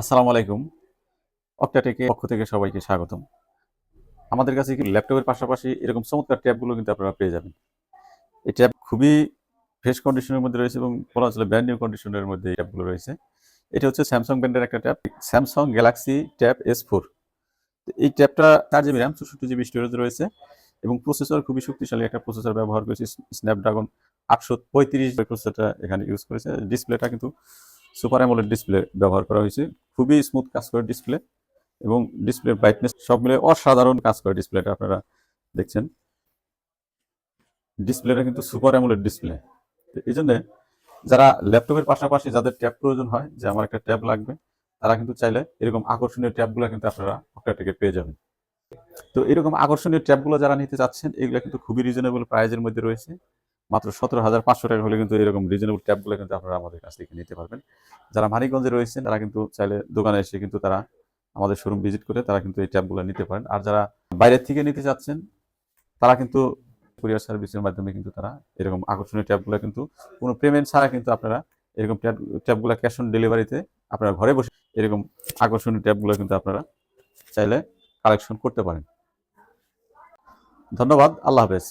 আসসালামু আলাইকুম। অক্টাটেকে পক্ষ থেকে সবাইকে স্বাগতম। আমাদের কাছে ল্যাপটপের পাশাপাশি এরকম চমৎকার ট্যাবগুলো কিন্তু আপনারা পেয়ে যাবেন। এই ট্যাব খুবই ফ্রেশ কন্ডিশনের মধ্যে রয়েছে এবং বলা হচ্ছিল ব্র্যান্ড নিউ কন্ডিশনের মধ্যে এই ট্যাবগুলো রয়েছে। এটা হচ্ছে স্যামসাং ব্র্যান্ডের একটা tab Samsung Galaxy tab S four এই ট্যাবটা চার জিবি র্যাম চৌষট্টি জিবি স্টোরেজ রয়েছে এবং প্রসেসর খুবই শক্তিশালী একটা প্রসেসর ব্যবহার করেছে স্ন্যাপড্রাগন আটশো পঁয়ত্রিশ প্রসেসরটা এখানে ইউজ করেছে। ডিসপ্লেটা কিন্তু সুপার অ্যামোলেড ডিসপ্লে ব্যবহার করা হয়েছে। খুবই স্মুথ কাজ করে ডিসপ্লে এবং ডিসপ্লে ব্রাইটনেস সব মিলে অসাধারণ কাজ করে ডিসপ্লেটা আপনারা দেখছেন। ডিসপ্লেটা কিন্তু সুপার অ্যামোলেড ডিসপ্লে এই জন্য যারা ল্যাপটপের পাশাপাশি যাদের ট্যাব প্রয়োজন হয়, যে আমার একটা ট্যাব লাগবে, তারা কিন্তু চাইলে এরকম আকর্ষণীয় ট্যাবগুলো কিন্তু আপনারা একটা থেকে পেয়ে যাবেন। তো এরকম আকর্ষণীয় ট্যাবগুলো যারা নিতে চাচ্ছেন, এগুলো কিন্তু খুবই রিজনেবল প্রাইজের মধ্যে রয়েছে। মাত্র সতেরো হাজার পাঁচশো টাকা হলে কিন্তু এরকম রিজনেবল ট্যাবগুলো কিন্তু আপনারা আমাদের কাছ থেকে নিতে পারবেন। যারা মানিকগঞ্জে রয়েছেন, তারা কিন্তু চাইলে দোকানে এসে কিন্তু তারা আমাদের শোরুম ভিজিট করে তারা কিন্তু এই ট্যাবগুলো নিতে পারেন। আর যারা বাইরের থেকে নিতে চাচ্ছেন, তারা কিন্তু কুরিয়ার সার্ভিসের মাধ্যমে কিন্তু তারা এরকম আকর্ষণীয় ট্যাবগুলো কিন্তু, কোনো পেমেন্ট ছাড়া কিন্তু আপনারা এরকম ট্যাব ট্যাবগুলো ক্যাশ অন ডেলিভারিতে আপনারা ঘরে বসে এরকম আকর্ষণীয় ট্যাবগুলো কিন্তু আপনারা চাইলে কালেকশন করতে পারেন। ধন্যবাদ, আল্লাহ হাফেজ।